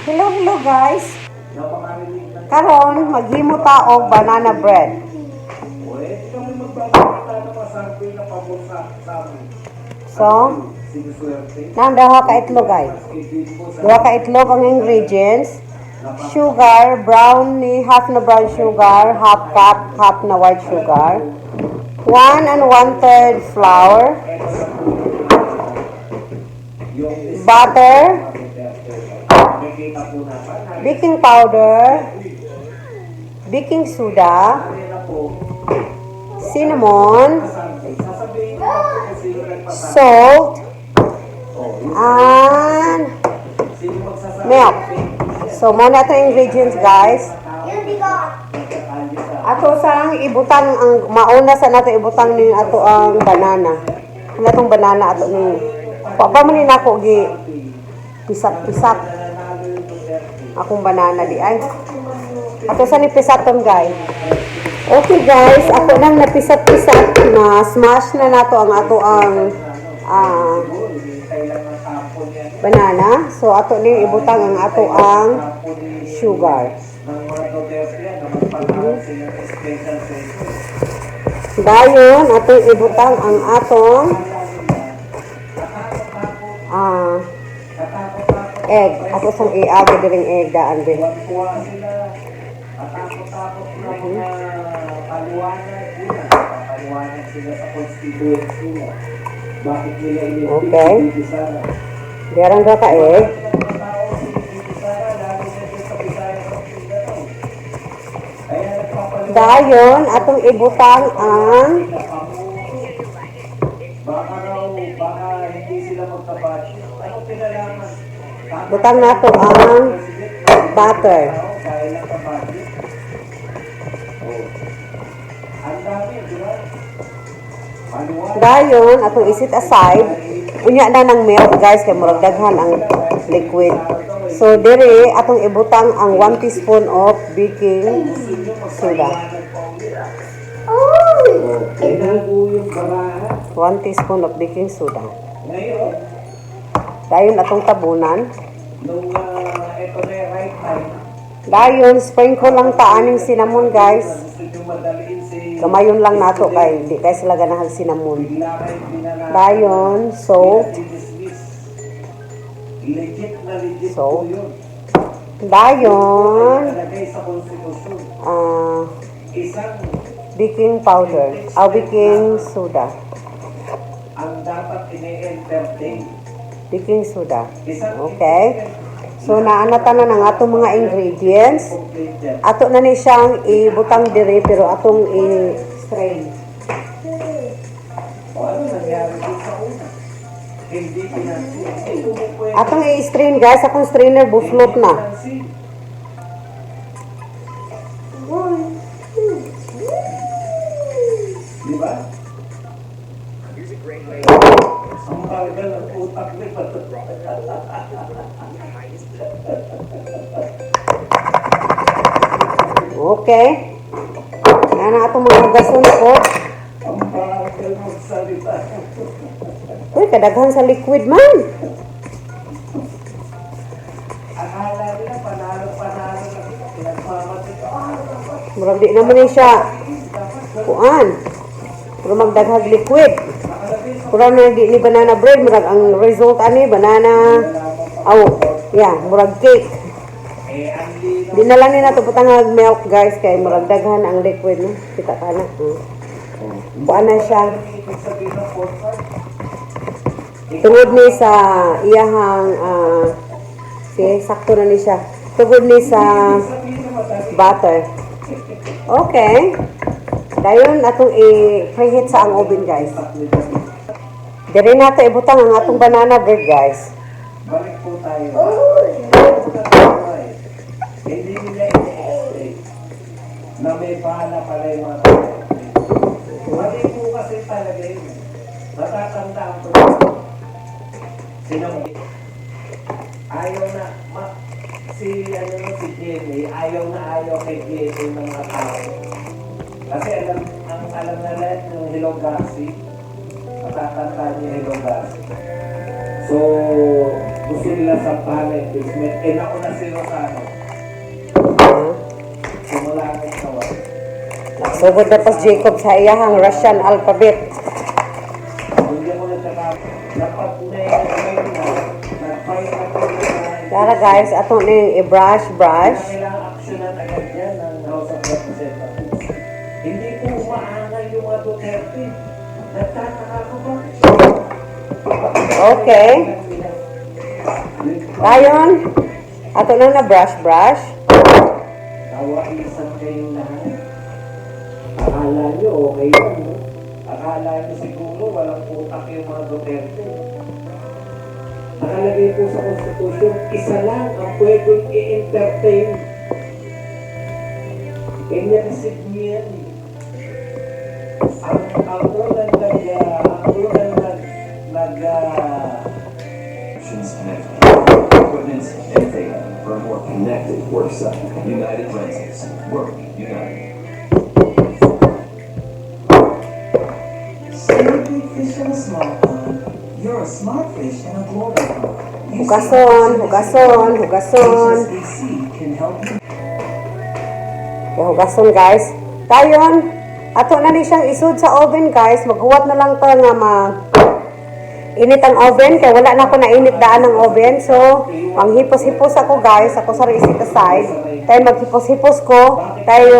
Hello, hello guys. Karon maghimo ta og banana bread. So, nang dawa ka itlog guys. Dawa ka itlog ang ingredients. Sugar, brown ni half na brown sugar, half cup, half na white sugar. 1 and 1 third flour. Butter. Baking powder. Baking soda. Cinnamon. Salt. And milk. So, muna ito ingredients, guys. Ato sang ibutang ang mauna sa nato ibutang ni ato ang banana. Ano tong banana ato ni pa pa man ni nako gi pisak-pisak. Akong banana di ay. Ato sa ni pisaton guys. Okay guys, ako nang napisat-pisat na smash na nato ang ato ang ah, banana. So ato ni ibutang ang ato ang sugar. Dayon, ato ibutang ang atong ah egg. Ato sang iagi diring egg daan din. Okay. Diarang ka ka egg. Dayon, atong ibutang ang butang nato ang butter. Dayon, atong isit aside, unya na ng milk guys, kay murag daghan ang liquid. So, dire, atong ibutang ang 1 teaspoon of baking soda. 1 teaspoon of baking soda. Dayon, atong tabunan. Dayon, sprinkle lang taan ng cinnamon guys. Kamayon lang nato kay di kay sila ganahan cinnamon. Dayon, salt. Yun. Dayon, ah, Isang baking powder, ah, baking soda. ang dapat ine-entertain. Baking soda. Okay? So, naanatan na ng atong mga ingredients. Ato na ni siyang ibutang dire pero atong i-strain. Atong i-strain guys, akong strainer buslot na. Ng. Okay. Yan ang atong mga gason po. Ang magsalita. Uy, kadaghan sa liquid man. Akala nila panalo-panalo na pinagmamatik. Ah, Murag di naman ni siya kuan. Pero magdaghag liquid. Pero na di ni banana bread, murag ang result ani banana aw, yeah, murag cake. Di na lang ni nato butang milk guys kay murag daghan ang liquid no. Kita ka na. Hmm. Kuan na siya. Tungod ni sa iyahang ah, si sakto na ni siya. Tungod ni sa butter. Okay. Dayon atong i-preheat sa ang oven guys. Dire nato ibutang ang atong banana bread guys. Balik po tayo. Hindi nila na may bahala pala yung mga tao. Mali po kasi talaga yun. Natatandaan ko. Sino Ayaw na, ma, si, ano no, si Jenny, ayaw na ayaw kay Jenny ng mga tao. Kasi alam, ang alam na lahat ng Hello Matatanda niya Hello Garci. So, gusto nila sa pala basement. Eh, nauna si Rosano. Simula ng tawa. Sugod na pas Jacob sa iyahang Russian alphabet. Hindi mo na saka, dapat may Tara guys, ato na yung i-brush, brush. Kailangan Okay. Ayon. Ato na na brush, brush. Kawaisan kayong lahat. Akala nyo okay lang, no? Akala nyo siguro walang utak yung mga Duterte. Nakalagay po sa Constitution, isa lang ang pwedeng i-entertain. Ganyan-isip niyo yan eh. Ang ang unang nag, and equipment and data for a more connected worksite. United Rentals. Work united. You're a big fish in a small pond. You're a smart fish in a global pond. Hugason, hugason, hugason. You Kaya hugason guys. Tayon. Ato na ni siyang isud sa oven guys. Maghuwat na lang ta nga ma init ang oven kaya wala na ako na init daan ng oven. So, manghipos-hipos ako guys. Ako sa isit aside. Tayo maghipos-hipos ko. Tayo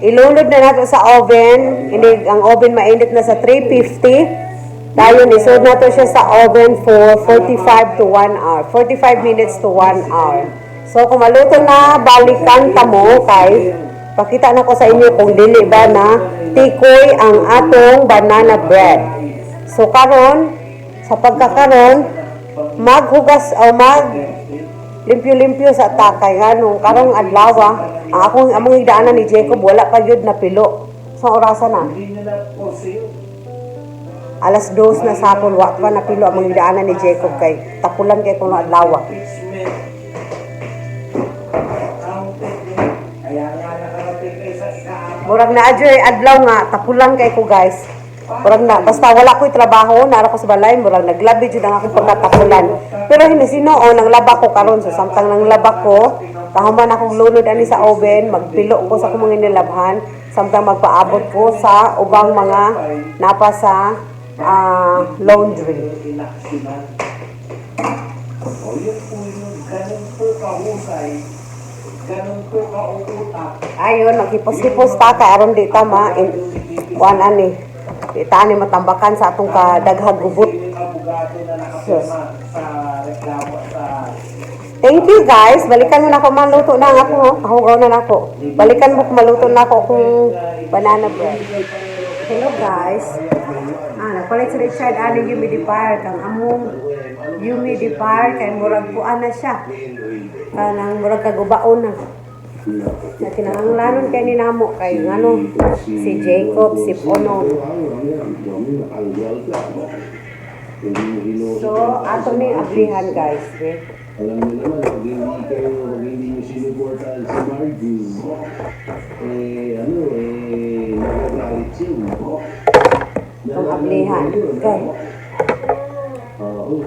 ilunod na nato sa oven. Inig ang oven mainit na sa 350. Tayo nisod na to siya sa oven for 45 to 1 hour. 45 minutes to 1 hour. So kung maluto na, balikan ta mo kay pakita na ko sa inyo kung dili ba na tikoy ang atong banana bread. So karon sa pagkakaron maghugas o mag limpyo-limpyo sa takay nganong karong adlaw ang akong among higdaanan ni Jacob wala pa gyud na pilo. Sa orasan na. Alas dos na sapon wa pa na pilo mga higdaanan ni Jacob kay tapulan kay kuno adlaw. ikaapat. Murag na adyo adlaw nga tapulan kay ko guys. Murag na basta wala ko'y trabaho, nara ko sa balay, murag naglabi jud ang akong pagkatapulan. Pero hindi sino o nang laba ko karon so samtang nang laba ko, kahuman akong lunod ani sa oven, magpilo ko sa akong mga nilabhan, samtang magpaabot ko sa ubang mga napa sa ah, laundry. O yun po yun, ganun po kahusay, ganun po kauutak. Ayon, maghipos-hipos ta kay aron di tama in kuan ani. Di ta ani matambakan sa atong kadaghag gubot. Thank you guys. Balikan mo na ako maluto na ako. Kahugaw na ako. Balikan mo kung maluto na ako kung banana bread. Hello guys. Ah, nagpalit si Richard ani humidifier kang among humidifier kay murag kuan na siya. Kanang murag kagubaon na. Na kinahanglanon kay ni namo kay ngano si Jacob si Pono. So, ato ni ablihan guys. Eh. Alam niyo naman, pag hindi kayo, pag hindi niyo sinuportahan si Margie, eh, ano, eh, magagalit yun. Ang ablihan. Okay. Oo.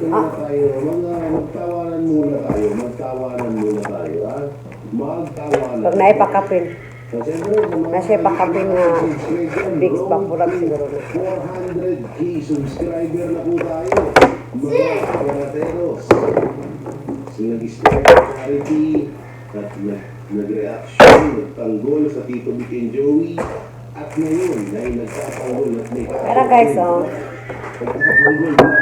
Dito na tayo, mga magtawanan muna tayo, magtawanan muna tayo, ha? Magtawanan. Pag naipakapin. So, siyempre, sa mga- Na siya pakapin nga Big Bamburag siguro. 400k subscriber na po tayo. Mga karateros. So, nag-start charity at nag- nag-reaction, nagtanggol sa Tito Vic and Joey. At ngayon, ay nagtatanggol at may Pero guys, oh, nagtatanggol na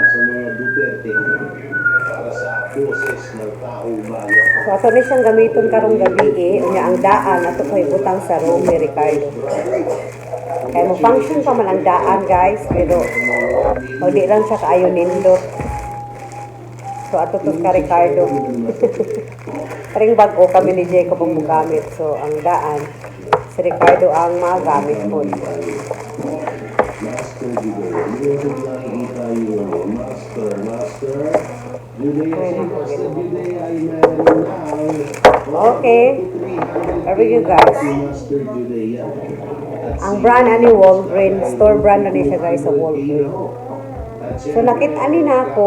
Duterte para sa boses ng taong bayan. so ato ni siyang gamiton karong gabi eh. Unya ang daan ato ko'y butang sa room ni Ricardo. Kaya mo function pa man ang daan guys, pero o di lang siya kaayo nindot. So ato to ka Ricardo. Karing bago kami ni Jacob ang mugamit. So ang daan, si Ricardo ang magamit po. Meron Master, Master. Master. Okay. 300 How are you guys? Ang brand ani Walgreens, store brand na siya guys sa Walgreens. So nakita ni na ako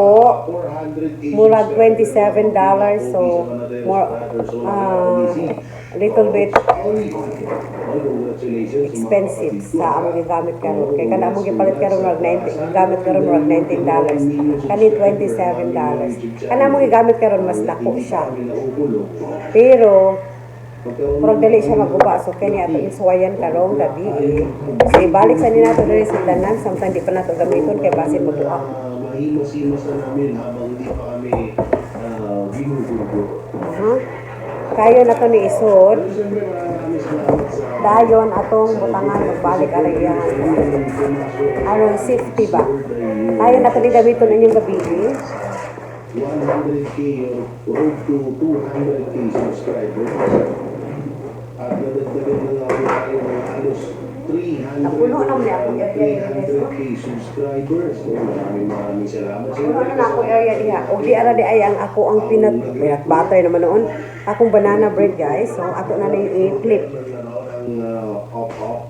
murag 27 dollars so more uh, little bit expensive sa among gigamit karon kay kana among gipalit karon murag 90 gamit karon murag 19 dollars kani 27 dollars kana among gigamit karon mas dako siya pero Murag dali siya maguba so kani ato insuwayan karong gabi eh. So ibalik sa nila to diri sa tanan samtang di pa nato gamiton kay basin magbuak. Mahimos-himos na namin habang hindi pa kami uh, ginugulo. Aha. Kayo na to ni isod. Dayon atong butangan magbalik aray yan. Aron safety ba? Kayo na to ni gamiton inyong gabi eh. 100k or to 200k subscribers. At nadagdagan na nga tayo ng halos 300 Napuno naman niya ako, yan, yan, yan. 300k subscribers. So, maraming maraming salamat sa na ako area diha. O di ara di ay ang ako ang pinat pinat butter naman noon. Akong banana bread guys. So ato na. Ang uh, op-op.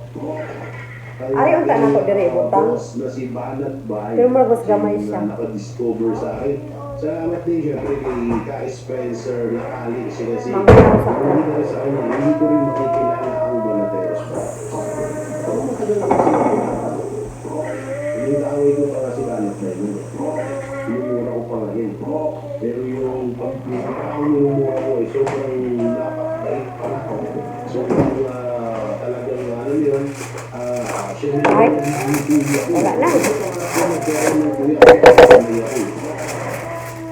Ari, unta na to dire, butang. Na si Banat Bay. Pero murag mas gamay siya. Na nakadiscover sa akin. Salamat din syempre kay Kai Spencer na rin sa kanya, hindi ko rin makikilala ang Banateros Hindi kaaway ko pa nga si Banat na yun. Minumura ko pa yun. Pero yung pagkakao minumura ko ay sobrang napakabait pa na ako. Uh, ano yun, siya na Ay. yung Wala na.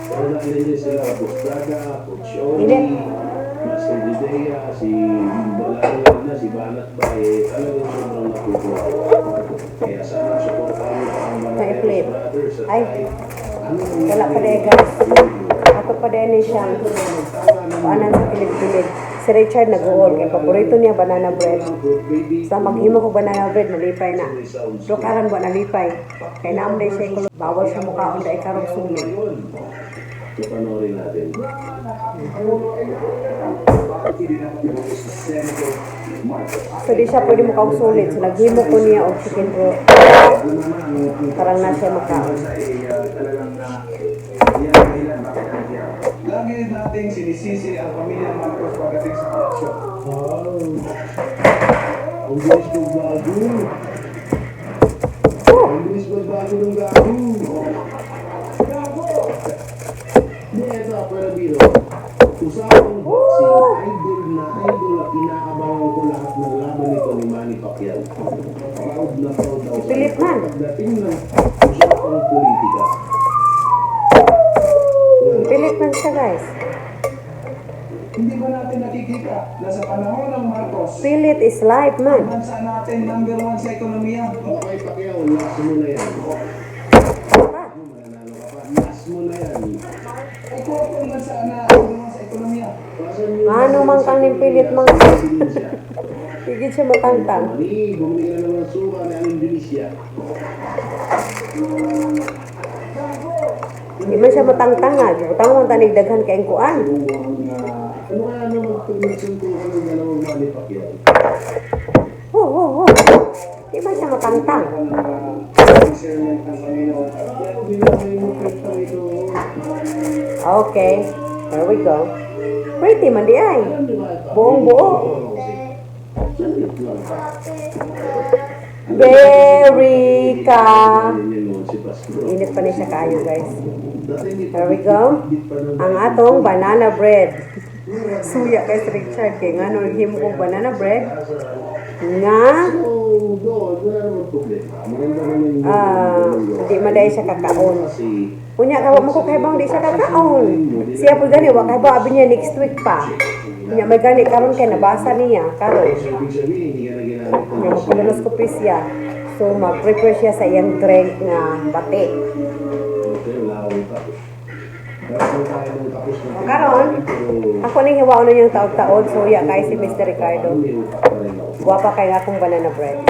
Wala na niya sila, Bustraga, Coach Hindi. Oli, Master Judea, si Balangan na, si Banat Baye, talagang sobrang natutuwa. Kaya sana supportahan mo pa ang mga Na-flip. brothers at Ay. kahit ano ang Wala pa dahil guys. Ako pa dahil ni siya. Paanan sa kilig-kilig. Si Richard nag-uol. Kaya paborito niya banana bread. Sa maghimo ko banana bread, nalipay na. Do karan ba nalipay? Kaya naam na siya ikulo. Bawal sa mukha kung dahil karong sulit. So, panoorin natin. So di siya pwede mukha sulit. So naghimo ko niya og chicken broth. Parang na siya makaon. Lagi nating sinisisi ang pamilya Marcos pagdating sa korupsyon. Wow! Ang bilis magbago! Ang bilis magbago ng gago! Hindi, ito, pero biro. Usapang boxing, idol na idol at kinakabahan ko lahat ng laban nito ni Manny Pacquiao. Proud na proud ako sa man. Pagdating ng usapang politika. Pilit man siya guys. Hindi ba natin nakikita na sa panahon ng Marcos, Pilit is life man. bansa natin number one sa ekonomiya. Okay, Pacquiao, last mo na yan. Mananalo ka pa, last mo na yan. Ito ang bansa na number one sa ekonomiya. Pasan mo Ano kang pilit man. Indonesia. Higit siya matangtang. Mali, bumili na naman suka ng Indonesia. Hindi man siya matangtang nga. Butang mo tanig daghan kay kuan. Ano kaya naman nagsuntukan ng dalawang Manny Pacquiao? Ho ho ho. Hindi man siya matangtang. Okay. There we go. Pretty man di ay. Buong buo. Very ka. Init pa ni siya kayo guys. There we go. Ang atong banana bread. Suya si Richard kay nga no himo banana bread. Nga Oo, doon, wala naman problema. Maganda naman yung ah di man dahil siya kakaon. Kasi, Unya ka wa mo ko kay bang di siya kakaon. Siya po gani wa kay ba abi niya next week pa. Unya may gani karon kay nabasa niya karon. so ibig sabihin, hindi ka na ginamit ng Nga magpaganoskopi siya. So mag-prepare siya sa iyang drink nga bati. Okay, O karon, ako ning hiwaon na yung taog-taod suya kay si Mr. Ricardo. Guwapa kay akong banana bread.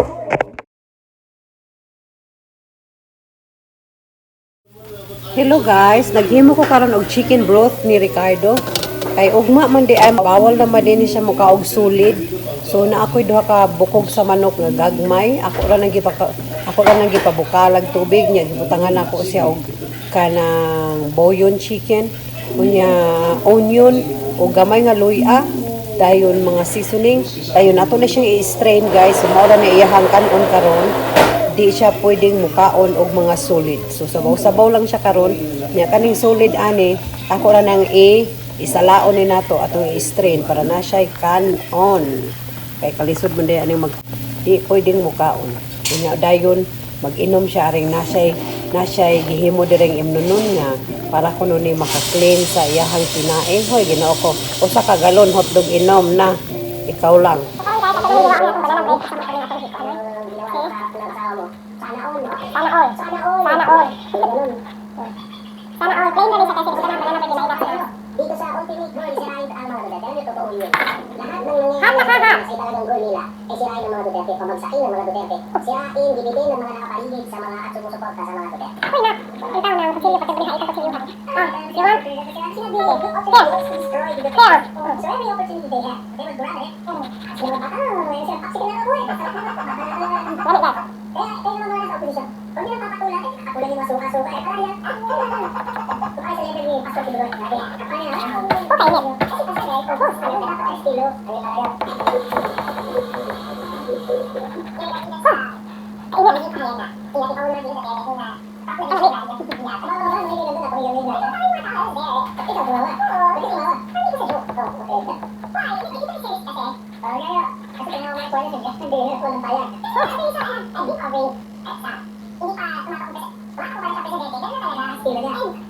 Hello guys, naghimo ko karon og chicken broth ni Ricardo. Kay ugma man di ay bawal na man din siya muka og sulid. So na ako'y duha ka bukog sa manok nga gagmay. Ako ra nang gipaka ako ra nang gipabukalag tubig niya gibutangan ako siya og kanang bouillon chicken unya onion o gamay nga luya dayon mga seasoning. Dayon nato na siyang i-strain guys. Mao na iyahang kanon karon. Di siya pwedeng mukaon og mga solid. So sabaw-sabaw lang siya karon. Nya kaning solid ani ako ra nang i isalaon ni nato atong i-strain para na siya kanon. Kay kalisod man day ani mag di pwedeng mukaon. Unya dayon mag-inom siya aring na siya na siya gihimo direng imnunon niya para kuno ni maka-clean sa iyahang kinain hoy ginoo ko usa ka galon hotdog inom na ikaw lang Sana all. Sana all. Sana all. Sana all. Plain na rin sa kasi kita naman na may ginay Dito sa Ultimate Goal, sirain ang mga Duterte. Ano totoo yun? Lahat ng nangyayari sa ay talagang goal nila ay sirain ng mga Duterte, pamagsakin ng mga Duterte, sirain, gibitin ng mga nakapaligid sa mga at sumusuporta sa mga Duterte. Okay na. Ang tao na, ang kasilyo, pati baliha, ito kasilyuhan. Oh, you want? Sinabi, There. There. So every opportunity they have, they will grab it. Sila mag- ah, may sila, sige na ako eh. Dali, guys. Kaya, kaya naman mga sa oposisyon. Kung di lang papatulan, eh, kakatulan yung mga suka-suka, eh, parang yan. Kaya sa level ni Pastor Tiburon, natin. Kaya na, okay, yan. Kasi kasi, guys, ubos. Ano na dapat ang estilo? Ano yung talaga? Ay, hindi, hindi kaya na. Hindi, ikaw na dito, kaya ito na. Ano, wait. Oo, oo, may ganun ako, yung may ganun. Ay, mga tao, eh, eh. Ikaw, tumawa. Oo, bakit tumawa? Ay, hindi ko sa joke. Oo, okay. Why? Hindi, hindi ko serious kasi. Oo, gaya. Kasi kaya mga kuwan na hindi na walang bayad. So, sabi sa ay. Hindi sa presidente, ganun talaga ang estilo niya. And, me, talaga, I'm going. PRID. Ganun talaga ugali niya. So, kailangan, naiintindihan. Kaya siya nag-joke, kaya siya seryoso. Pero kung mamihis lang siya pino-over, pero kaya siya nag-joke, kaya niya, kaya serious sa mga. Kaya ito lang ang mga naman sila ng ano, oportunidad na mag-publicize for themselves. Tama. Kaya ito lang naman, paano kayo? Ay, gumanda rin natin yan. Kaya masama, ako minsan eh, pero, uh, ba't sila putak ng putak na yun? Eh, sino ba yung sila to? Bakit ba sila dun sa akin sila? Kaya ito pa yung sinabi ng mga ano dito ah.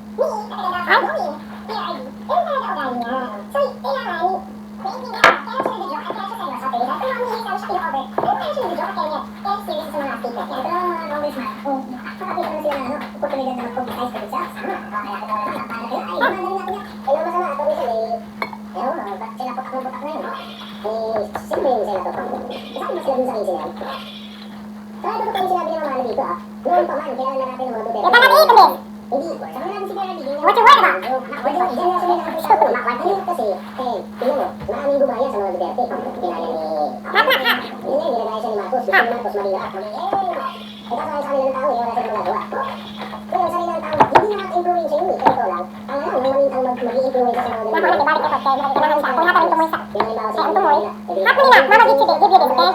Ito na dito, Ben! Hindi, sabi Kaya na sabi ng mga Ano kasi, eh, tingnan mo, maraming gumaya sa mga Duterte. Kinaya ni... Hap na, hap! Yun na, ginagaya siya ni Marcos. Gusto ni Marcos maging lahat. Maging, eh! Eh, kaso ay sa kanila ng tao, eh, wala silang ginagawa. Pero sa kanila ng tao, hindi nakaka-influence yun eh. Kaya ito lang, ang ano, yung ang mag- mag-i-influence sa mga ganun. Kaya balik ito, kaya nakikita sa kung hata rin tumoy sa... Yan ang tumoy. Hap na nila, mama, give you this, okay?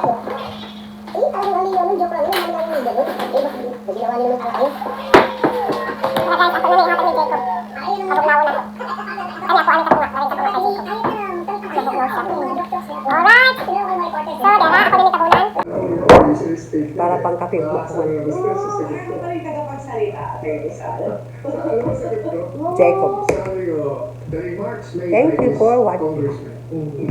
Eh, talagang ano yun, joke lang yun, ano lang yung ganun. Eh, bakit ginawa niyo naman talaga yun? Para pang kape mo Jacob. Thank you for watching.